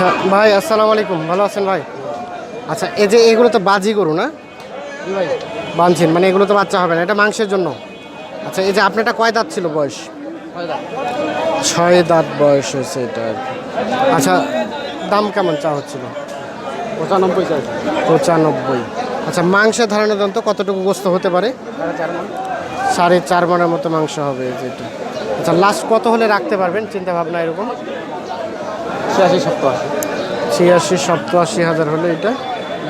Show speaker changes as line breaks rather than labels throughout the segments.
আচ্ছা ভাই আসসালামু আলাইকুম। ভালো আছেন ভাই? আচ্ছা এই যে এগুলো তো বাজি গরু না? বানছেন মানে এগুলো তো বাচ্চা হবে না এটা মাংসের জন্য। আচ্ছা এই যে আপনারটা কয় দাঁত ছিল বয়স? ছয় দাঁত। বয়স হয়েছে এটা আচ্ছা দাম কেমন চা হচ্ছিল?
পঁচানব্বই
পঁচানব্বই। আচ্ছা মাংসের ধারণা দেন তো কতটুকু গোস্ত হতে পারে? সাড়ে চার মনের মতো মাংস হবে যেটা আচ্ছা লাস্ট কত হলে রাখতে পারবেন? চিন্তা ভাবনা এরকম?
ছিয়াশি সপ্তাহ
ছিয়াশি সপ্তাশি হাজার হলে এটা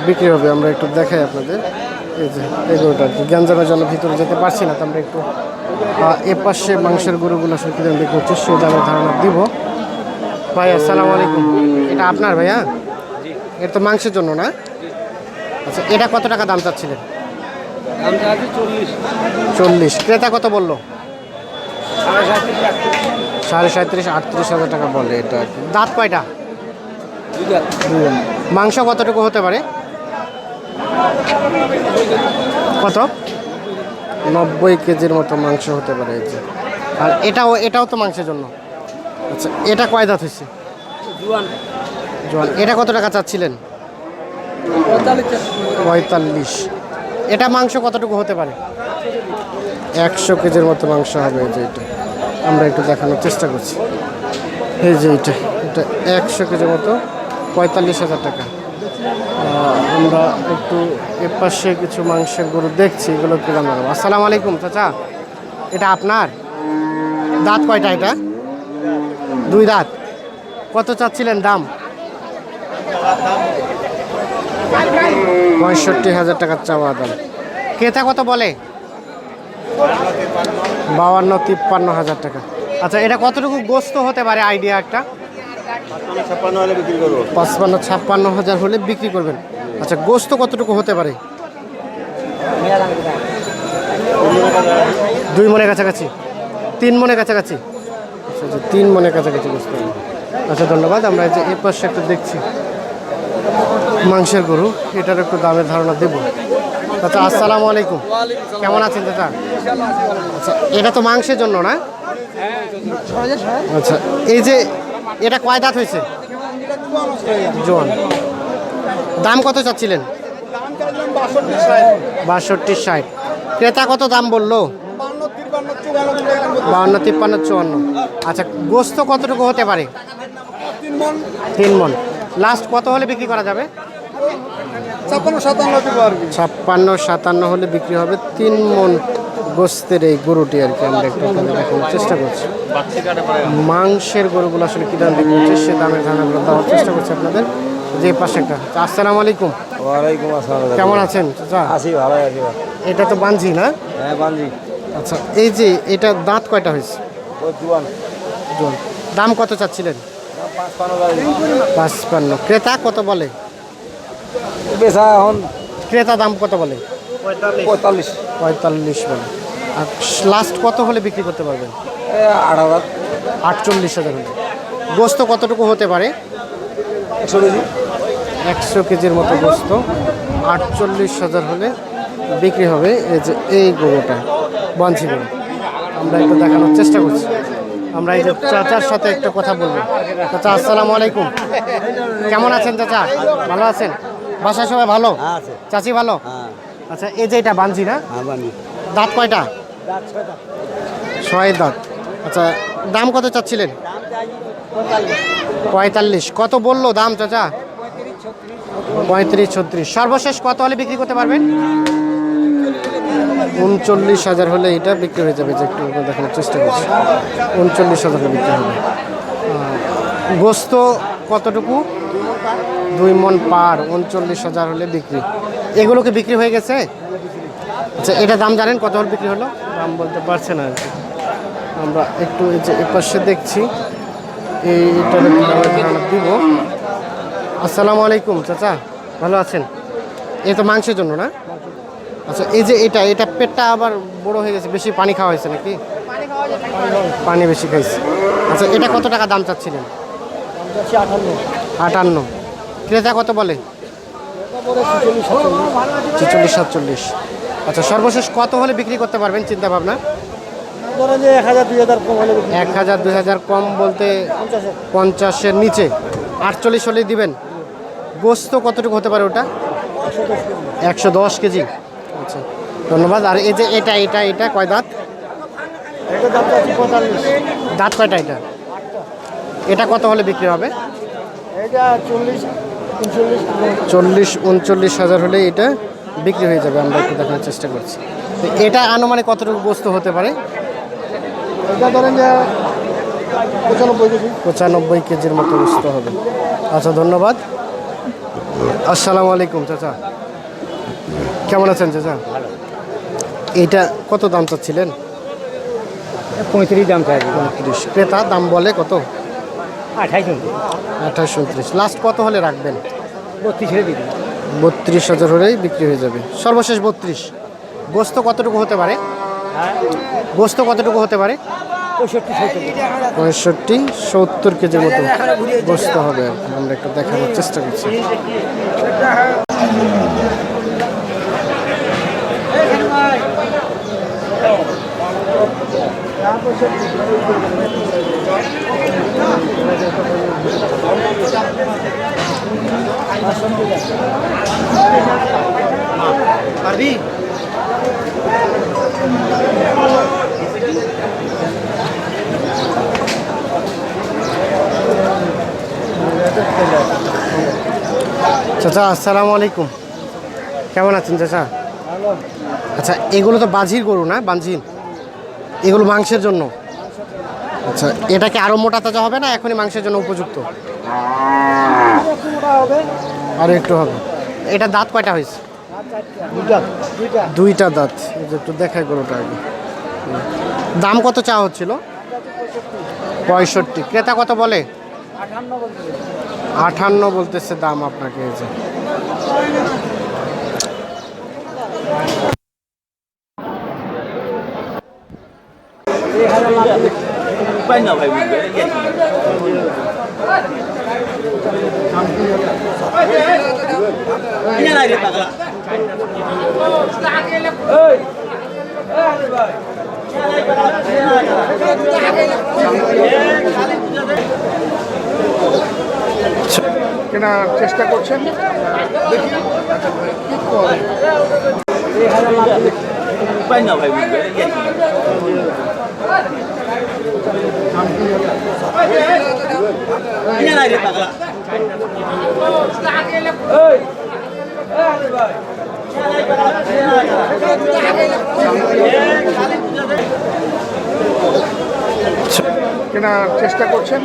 বিক্রি হবে। আমরা একটু দেখাই আপনাদের। এই যে এগুলোটা আর কি। গ্যাঞ্জামের জন্য ভিতরে যেতে পারছি না তো আমরা একটু আহ, এ পাশে মাংসের গরুগুলো আসলে কী দাম বিক্রি হচ্ছে সে দামের ধারণা দিব। ভাই আসসালামু আলাইকুম। এটা আপনার ভাইয়া? এটা তো মাংসের জন্য না? আচ্ছা এটা কত টাকা দাম চাচ্ছিলেন?
চল্লিশ।
ক্রেতা কত বলল? সাড়ে সাঁত্রিশ আটত্রিশ হাজার টাকা বলে এটা দাঁত কয়টা? মাংস কতটুকু হতে পারে? কত? নব্বই কেজির মতো মাংস হতে পারে এই যে। আর এটাও এটাও তো মাংসের জন্য। আচ্ছা এটা কয় দাঁত হয়েছে?
জুয়ান।
এটা কত টাকা চাচ্ছিলেন?
পঁয়তাল্লিশ।
এটা মাংস কতটুকু হতে পারে? একশো কেজির মতো মাংস হবে এই যে এটা। আমরা একটু দেখানোর চেষ্টা করছি। এই যে এটা এটা একশো কেজির মতো, পঁয়তাল্লিশ হাজার টাকা। আমরা একটু এর পাশে কিছু মাংসের গরু দেখছি, এগুলো কিরাম দাম আসসালামু আলাইকুম, চাচা। এটা আপনার? দাঁত কয়টা এটা? দুই দাঁত। কত চাচ্ছিলেন দাম? পঁয়ষট্টি হাজার টাকার চাওয়া দাম। ক্রেতা কত বলে? বাউান্ন তিপ্পান্ন হাজার টাকা। আচ্ছা এটা কতটুকু গোস্ত হতে পারে? আইডিয়া একটা। পাঁচপান্ন ছাপ্পান্ন হাজার হলে বিক্রি করবেন। আচ্ছা গোস্ত কতটুকু হতে পারে? দুই মনের কাছাকাছি। তিন মনের কাছাকাছি। আচ্ছা আচ্ছা তিন মনের কাছাকাছি গোস্ত। আচ্ছা ধন্যবাদ। আমরা এই যে এ পাশে একটু দেখছি। মাংসের গরু। এটার একটু দামের ধারণা দেব। আচ্ছা আসসালামু আলাইকুম। কেমন আছেন দাদা আচ্ছা এটা তো মাংসের জন্য না? আচ্ছা এই যে এটা কয় দাঁত হয়েছে? জোয়ান। দাম কত চাচ্ছিলেন? বাষট্টি ষাট। ক্রেতা কত দাম বলল? বাউন্ন তিপ্পান্ন চুয়ান্ন। আচ্ছা গোস্ত কতটুকু হতে পারে? তিন মন। লাস্ট কত হলে বিক্রি করা যাবে?
ছাপ্পান্ন সাতান্ন দেবো
ছাপ্পান্ন সাতান্ন হলে বিক্রি হবে তিন মন। গোস্তের এই গরুটি আর কি আমরা একটু আপনাদের দেখানোর চেষ্টা করছি। মাংসের গরুগুলো আসলে কী দাম বিক্রি হচ্ছে সে দামের ধারণাগুলো দেওয়ার চেষ্টা করছি আপনাদের। যে পাশে একটা। আচ্ছা, আসসালামু আলাইকুম।
ওয়ালাইকুম আসসালাম
কেমন আছেন? চাচা
আছি ভালো আছি
এটা তো বানঝি না?
হ্যাঁ বান্ধি
আচ্ছা এই যে এটা দাঁত কয়টা হয়েছে?
জোয়ান।
দাম কত চাচ্ছিলেন?
পাঁচ পান্ন
পাঁচপান্ন। ক্রেতা কত বলে?
বেচা এখন
ক্রেতা দাম কত বলে?
পঁয়তাল্লিশ।
পঁয়তাল্লিশ। বলে। আর লাস্ট কত হলে বিক্রি করতে পারবেন?
আট
আটচল্লিশ হাজার হলে। গোস্ত কতটুকু হতে পারে?
একশো কেজি।
একশো কেজির মতো গোস্ত। আটচল্লিশ হাজার হলে বিক্রি হবে এই যে এই গরুটা বাঞ্ছি গরু। আমরা একটু দেখানোর চেষ্টা করছি। আমরা এই যে চাচার সাথে একটা কথা বলব। চাচা আসসালামু আলাইকুম। কেমন আছেন চাচা? ভালো আছেন? বাসায় সবাই ভালো? চাচি ভালো?
হ্যাঁ।
আচ্ছা এই যে এটা বাঞ্জি না?
হ্যাঁ
দাঁত কয়টা? ছয় দাঁত। আচ্ছা দাম কত চাচ্ছিলেন? পঁয়তাল্লিশ। কত বলল দাম চাচা? পঁয়ত্রিশ ছত্রিশ। সর্বশেষ কত হলে বিক্রি করতে পারবেন? উনচল্লিশ হাজার হলে এটা বিক্রি হয়ে যাবে যে একটু দেখানোর চেষ্টা করছি। উনচল্লিশ হাজার হলে বিক্রি হবে। গোস্ত কতটুকু? দুই মন পার উনচল্লিশ হাজার হলে বিক্রি। এগুলো কি বিক্রি হয়ে গেছে? আচ্ছা এটা দাম জানেন কত হলে বিক্রি হলো? দাম বলতে পারছে না। আর কি আমরা একটু এই যে এপাশে দেখছি এইটার ধারণা দিব। আসসালামু আলাইকুম চাচা ভালো আছেন? এই তো মাংসের জন্য না? আচ্ছা এই যে এটা এটা পেটটা আবার বড় হয়ে গেছে বেশি পানি খাওয়া হয়েছে নাকি? পানি বেশি খাইছে। আচ্ছা এটা কত টাকা দাম চাচ্ছিলেন? আটান্ন। ক্রেতা কত বলে? ছেচল্লিশ সাতচল্লিশ। আচ্ছা সর্বশেষ কত হলে বিক্রি করতে পারবেন চিন্তা ভাবনা
এক হাজার দুই হাজার কম
বলতে
পঞ্চাশের।
নিচে। আটচল্লিশ হলেই দিবেন। গোস্ত কতটুকু হতে পারে ওটা? একশো দশ কেজি। আচ্ছা ধন্যবাদ। আর এই যে এটা এটা এটা কয় দাঁত? দাঁত কয়টা এটা? এটা কত হলে বিক্রি হবে?
এটা চল্লিশ।
চল্লিশ উনচল্লিশ হাজার হলে এটা বিক্রি হয়ে যাবে আমরা একটু দেখানোর চেষ্টা করছি। তো এটা আনুমানিক কতটুকু বস্তু হতে পারে?
এটা ধরেন যে পঁচানব্বই কেজি।
পঁচানব্বই কেজির মতো বস্তু হবে। আচ্ছা ধন্যবাদ। আসসালামু আলাইকুম চাচা। কেমন আছেন চাচা? এইটা কত দাম চাচ্ছিলেন?
পঁয়ত্রিশ দাম চাইছি
পঁয়ত্রিশ। ক্রেতা দাম বলে কত?
আঠাইশ
আঠাশ উনত্রিশ। লাস্ট কত হলে রাখবেন?
বত্রিশ হয়ে দিবি।
বত্রিশ হাজার হলেই বিক্রি হয়ে যাবে। সর্বশেষ বত্রিশ। গোস্ত কতটুকু হতে পারে? গোস্ত কতটুকু হতে পারে?
পঁয়ষট্টি সত্তর।
কেজির মতো গোস্ত হবে। আমরা একটু দেখানোর চেষ্টা করছি। চাচা, আসসালামু আলাইকুম। কেমন আছেন চাচা? আচ্ছা এগুলো তো বাজির গরু না বাঞ্জিন এগুলো মাংসের জন্য। আচ্ছা এটা কি আরও মোটা তাজা হবে না এখনই মাংসের জন্য উপযুক্ত? আরও একটু হবে। এটা দাঁত কয়টা হয়েছে?
দুইটা
দাঁত। এই যে একটু দেখাই গরুটা আগে। দাম কত চা হচ্ছিল? পঁয়ষট্টি। ক্রেতা কত বলে?
আঠান্ন
বলতেছে দাম আপনাকে এই যে।
না ভাই
কেনার চেষ্টা করছেন?
উপায় না ভাই বুঝবে
কেনার চেষ্টা করছেন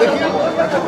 দেখি আচ্ছা?